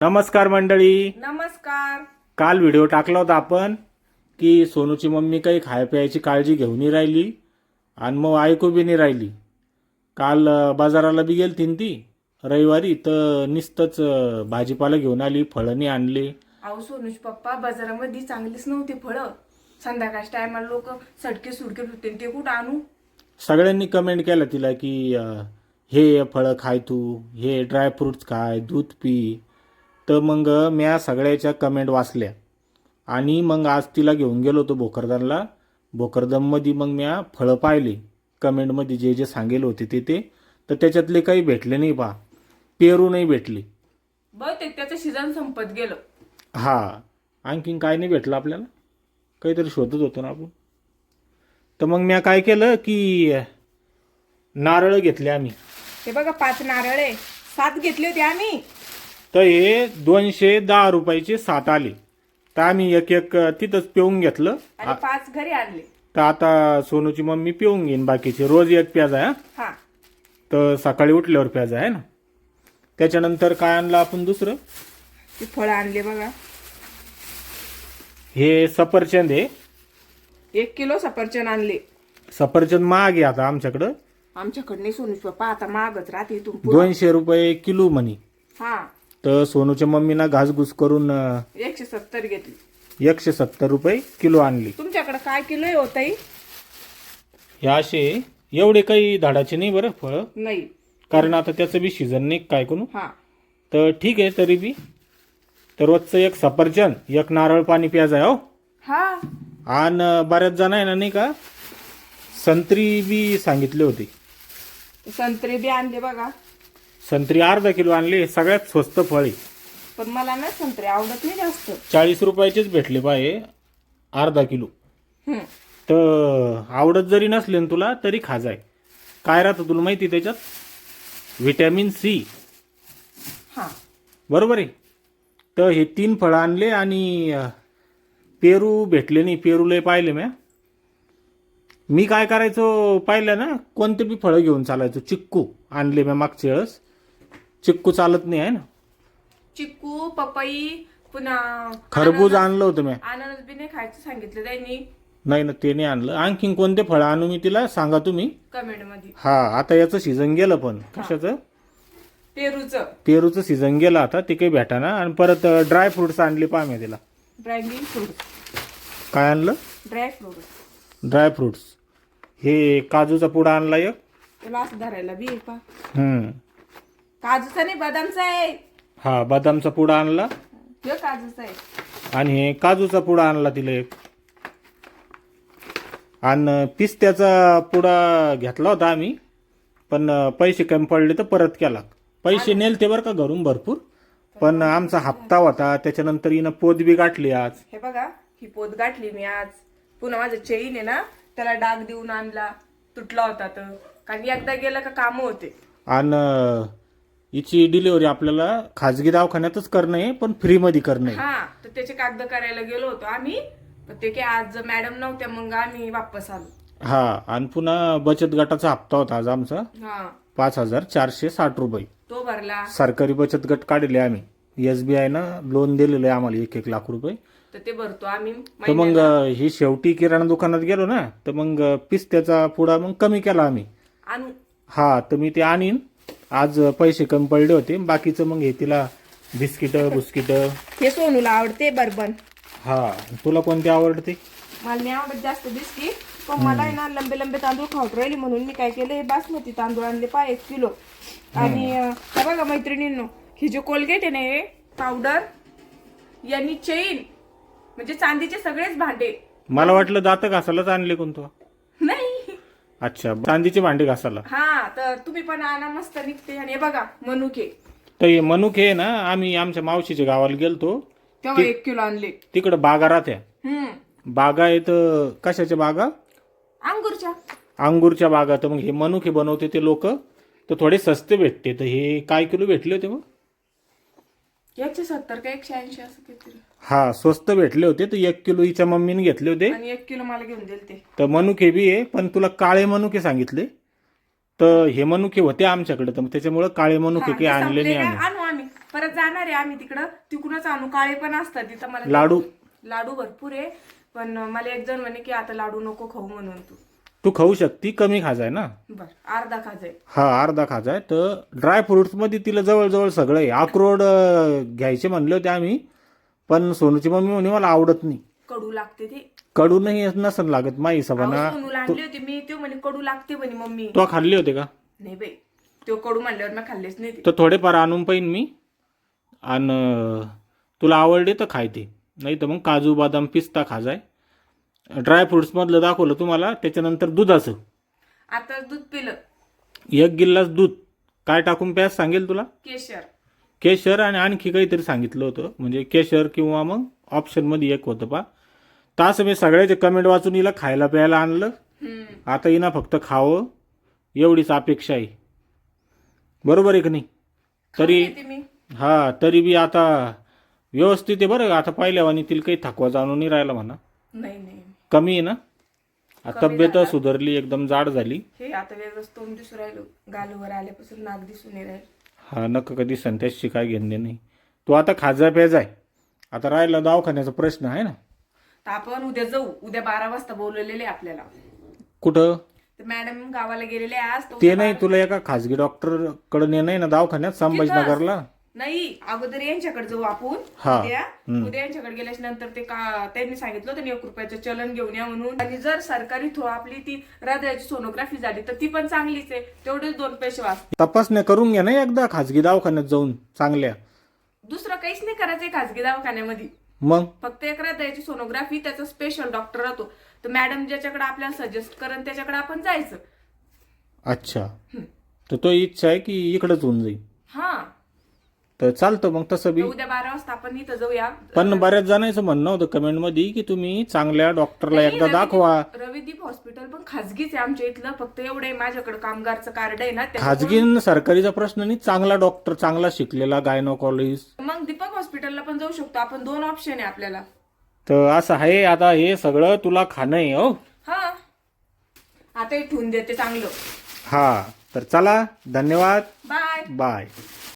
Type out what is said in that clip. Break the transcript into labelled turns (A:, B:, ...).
A: नमस्कार मंडळी.
B: नमस्कार.
A: काल व्हिडिओ टाकला होता आपण की सोनूची मम्मी काही खाय प्यायची काळजी घेऊन नाही राहिली आणि मग ऐकू बी नाही राहिली. काल बाजाराला बी गेलती न ती. रविवारी तर नुसतंच भाजीपाला घेऊन आली फळणी आणली.
B: अहो सोनूज पप्पा बाजारामध्ये चांगलीच नव्हती फळं. संध्याकाळच्या टायमाला लोक सडके सुडके होते ते कुठं आणू?
A: सगळ्यांनी कमेंट केलं तिला की अं, हे फळं खाय तू हे ड्रायफ्रुट्स खाय दूध पी तर मग म्या सगळ्याच्या कमेंट वाचल्या. आणि मग आज तिला घेऊन गेलो होतो भोकरदनला. भोकरदनमध्ये मग म्या फळं पाहिले. कमेंटमध्ये जे जे सांगेल होते ते ते. तर त्याच्यातले काही भेटले नाही पा पेरू नाही भेटले.
B: बहुतेक त्याचं सीझन संपत गेलं.
A: हा. आणखीन काय नाही भेटलं आपल्याला. काहीतरी शोधत होतो ना आपण. तर मग म्या काय केलं की नारळ घेतले आम्ही.
B: हे बघा पाच नारळ आहे. सात घेतले होते आम्ही.
A: तर हे दोनशे दहा रुपयाचे सात आले. तर आम्ही एक एक तिथंच पिऊन घेतलं.
B: आणि पाच घरी आणले.
A: तर आता सोनूची मम्मी पिऊन घेईन बाकीचे. रोज एक प्याज आहे हा.
B: हा.
A: तर सकाळी उठल्यावर प्याज आहे ना? त्याच्यानंतर काय आणलं आपण दुसरं?
B: ते फळं आणले बघा.
A: हे सफरचंद आहे.
B: एक किलो सफरचंद आणले.
A: सफरचंद महाग आहे आता आमच्याकडं.
B: आमच्याकडे सोनूज पप्पा आता मागच राहते इथून पुढं.
A: दोनशे रुपये किलो म्हणी.
B: हा.
A: तर सोनूच्या मम्मीना घासघूस करून अं,
B: एकशे सत्तर घेतली.
A: एकशे सत्तर रुपये किलो आणली.
B: तुमच्याकडे काय किलो आहे होताई
A: हे असे एवढे काही धाडाचे नाही बरं फळं.
B: नाही.
A: कारण आता त्याचं बी सीझन नाही काय
B: हा.
A: तर ठीक आहे तरी बी. तर रोजचं एक सफरचंद एक नारळ पाणी प्याज आहे हो.
B: हा.
A: आणि बऱ्याच जण आहे ना नाही का? संत्री बी सांगितले होते.
B: संत्रे बी आणले बघा.
A: संत्री अर्धा किलो आणले सगळ्यात स्वस्त फळ. आहे
B: पण मला ना संत्रे आवडत नाही जास्त.
A: चाळीस रुपयाचेच भेटले पाहिजे अर्धा किलो.
B: हम्म.
A: तर आवडत जरी नसले ना तुला तरी खाजाय काय राहतं तुला माहिती त्याच्यात? व्हिटॅमिन सी
B: हा.
A: बरोबर आहे. तर हे तीन फळं आणले आणि अं, पेरू भेटले नाही पेरू लय पाहिले म्या. मी काय करायचो पाहिलं ना कोणते बी फळं घेऊन चालायचो चिक्कू आणले म्या मागच्या वेळेस. चिक्कू चालत नाही आहे ना?
B: चिक्कू पपई पुन्हा
A: खरबूज आणलं होतं म्या
B: अननस बी नाही खायचं सांगितलं त्यांनी.
A: नाही ना ते नाही आणलं. आणखीन कोणते फळं आणू मी तिला? सांगा तुम्ही.
B: कमेंटमध्ये
A: हा आता याचं सीझन गेलं पण. कशाचं?
B: पेरूच.
A: पेरूचं सीझन गेलं आता ते काही भेटाना आणि परत ड्राय फ्रुट्स आणले पहा मी तिला.
B: ड्रॅगन फ्रूट
A: काय आणलं?
B: ड्राय फ्रूट
A: ड्राय फ्रुट्स हे काजूचा पुडा आणला एक.
B: त्याला असं धरायला बी आहे पा
A: हम्म.
B: काजूचा नाही बदामचा आहे.
A: हा बदामचा पुडा आणला.
B: काजूचा आहे.
A: आणि हे काजूचा पुडा आणला तिला एक. आणि पिस्त्याचा पुडा घेतला होता आम्ही पण पैसे कमी पडले तर परत केला. पैसे नेलते बरं का घरून भरपूर पण आमचा हप्ता होता त्याच्यानंतर हिनं पोत बी गाठली आज.
B: हे बघा ही पोत गाठली मी आज. पुन्हा माझं चेन आहे ना त्याला डाग देऊन आणला. तुटला होता तर कारण एकदा गेला का काम होते.
A: आणि हिची डिलिव्हरी आपल्याला खाजगी दवाखान्यातच करणं आहे पण फ्रीमध्ये करणं आहे.
B: हा तर त्याचे कागद करायला गेलो होतो आम्ही. पण ते काय आज मॅडम नव्हत्या मग आम्ही वापस आलो.
A: हा आणि पुन्हा बचत गटाचा हप्ता होता आज आमचा.
B: हा.
A: पाच हजार चारशे साठ रुपये.
B: तो भरला.
A: सरकारी बचत गट काढले आम्ही. एस बी आयनं लोन दिलेलं आहे आम्हाला एक एक लाख रुपये.
B: तर ते भरतो आम्ही
A: तर मग ही शेवटी किराणा दुकानात गेलो ना तर मग पिस्त्याचा पुडा मग कमी केला आम्ही.
B: आणू.
A: हा तर मी ते आणीन. आज पैसे कमी पडले होते. बाकीचं मग हे तिला बिस्किट बुस्किट.
B: हे सोनूला आवडते बर्बन.
A: हा तुला कोणते आवडते?
B: मला नाही आवडत जास्त बिस्किट पण मला आहे ना लंबे लंबे तांदूळ खाऊट राहिले म्हणून मी काय केले बासमती तांदूळ आणले पा एक किलो. आणि हे बघा मैत्रिणींनो ही जे कोलगेट आहे ना हे पावडर यांनी चेन म्हणजे चांदीचे सगळेच भांडे.
A: मला वाटलं दात घासायलाच आणले कोणतं अच्छा चांदीचे भांडे घासायला.
B: हा तर तुम्ही पण आणा मस्त निघते. आणि हे बघा मनुके.
A: तर हे मनुके ना आम्ही आमच्या मावशीच्या गावाला गेलतो.
B: तेव्हा एक किलो आणले.
A: तिकडं बागा राहत्या.
B: हम्म.
A: बागा आहेत कशाच्या बागा?
B: अंगूरच्या.
A: अंगूरच्या बागा. तर मग हे मनुके बनवते ते लोक. तर थोडे सस्ते भेटते. तर हे काय किलो भेटले होते मग?
B: एकशे सत्तर का एकशे ऐंशी असं काहीतरी.
A: हा स्वस्त भेटले होते तर एक किलो हिच्या मम्मीने घेतले होते.
B: आणि एक किलो मला घेऊन दिले ते.
A: तर मनुके बी आहे पण तुला काळे मनुके सांगितले. तर हे मनुके होते आमच्याकडे तर त्याच्यामुळे काळे मनुके काही आणले नाही आम्ही.
B: आणू आम्ही. परत जाणार आहे आम्ही तिकडं. तिकडूनच आणू. काळे पण असतात तिथं मला
A: लाडू.
B: लाडू भरपूर आहे. पण मला एक जण म्हणे की आता लाडू नको खाऊ म्हणून तू.
A: तू खाऊ शकती कमी खाजाय ना.
B: बर अर्धा खाजाय.
A: हा अर्धा खाजाय. तर ड्रायमध्ये तिला जवळजवळ सगळं आहे. अक्रोड अं, घ्यायचे म्हणले होते आम्ही. पण सोनूची मम्मी म्हणे मला आवडत नाही.
B: कडू लागते ते.
A: कडूनही नसन लागत माई
B: अहो,
A: सभाना
B: सोनूला आणली होती मी तो म्हणे कडू लागते म्हणे मम्मी.
A: तो खाल्ले होते का?
B: नाही बाई तो कडू म्हणल्यावर मी खाल्लेच नाही ते.
A: तर थोडेफार आणून पाहिन मी. आणि तुला आवडले तर खायते नाही तर मग काजू बदाम पिस्ता खाजाय ड्रायफ्रुट्समधलं दाखवलं तुम्हाला त्याच्यानंतर दुधाचं
B: आता दूध पिलं.
A: एक गिल्लास दूध. काय टाकून प्यास सांगेल तुला?
B: केशर.
A: केशर आणि आणखी काहीतरी सांगितलं होतं. म्हणजे केशर किंवा मग ऑप्शनमध्ये एक होतं पा तास मी सगळ्याचे कमेंट वाचून हिला खायला प्यायला आणलं. आता हिना फक्त खावं. एवढीच अपेक्षा आहे. बरोबर आहे की नाही? तरी हा तरी बी आता व्यवस्थित आहे बरं. आता पहिल्यावानी तिला काही थकवा जाणून नाही राहिला म्हणा.
B: नाही नाही.
A: कमी आहे ना? तब्येत सुधारली एकदम जाड झाली.
B: हे आता तोंड दिसून राहिलो. गालूवर आल्यापासून नाक दिसून राहिलं.
A: हा नक्क कधी संत्याशी काय घेणे नाही. तू आता खाजा प्याजाय आता राहिला दवाखान्याचा प्रश्न आहे ना.
B: तर आपण उद्या जाऊ. उद्या बारा वाजता बोलवलेले आहे आपल्याला.
A: कुठं?
B: तर मॅडम गावाला गेलेले आहे आज. तर
A: ते नाही तुला एका खाजगी डॉक्टरकडे नेणं आहे ना दवाखान्यात? संभाजीनगरला?
B: नाही अगोदर यांच्याकडे जाऊ आपण.
A: हा.
B: उद्या. उद्या यांच्याकडे गेल्याच्यानंतर ते का त्यांनी सांगितलं होतं एक रुपयाचं चलन घेऊन या म्हणून. आणि जर सरकारी थ्रू आपली ती हृदयाची सोनोग्राफी झाली तर ती पण चांगलीच आहे. तेवढेच दोन पैसे वाच.
A: तपासण्या करून घ्या ना एकदा खाजगी दवाखान्यात जाऊन चांगल्या.
B: दुसरं काहीच नाही करायचंय खाजगी दवाखान्यामध्ये.
A: मग?
B: फक्त एक हृदयाची सोनोग्राफी त्याचा स्पेशल डॉक्टर राहतो. तर मॅडम ज्याच्याकडे आपल्याला सजेस्ट करेन त्याच्याकडे आपण जायचं.
A: अच्छा. तर तो इच्छा आहे की इकडंच होऊन जाईल.
B: हा.
A: तर चालतं मग तसं बी.
B: उद्या बारा वाजता आपण इथं जाऊया.
A: पण बऱ्याच जणांचं म्हणणं होतं कमेंटमध्ये की तुम्ही चांगल्या डॉक्टरला एकदा दाखवा.
B: रविदीप हॉस्पिटल पण खाजगीच आहे आमच्या इथलं. फक्त एवढं माझ्याकडे कामगारचं कार्ड आहे ना
A: खाजगी सरकारीचा प्रश्न नाही चांगला डॉक्टर चांगला शिकलेला गायनोकॉलॉजिस्ट
B: मग दीपक हॉस्पिटलला पण जाऊ शकतो. आपण दोन ऑप्शन आहे आपल्याला.
A: तर असं आहे आता हे सगळं तुला खाणं आहे हो.
B: हा. आता हे ठेवून देते चांगलं.
A: हा तर चला धन्यवाद.
B: बाय.
A: बाय.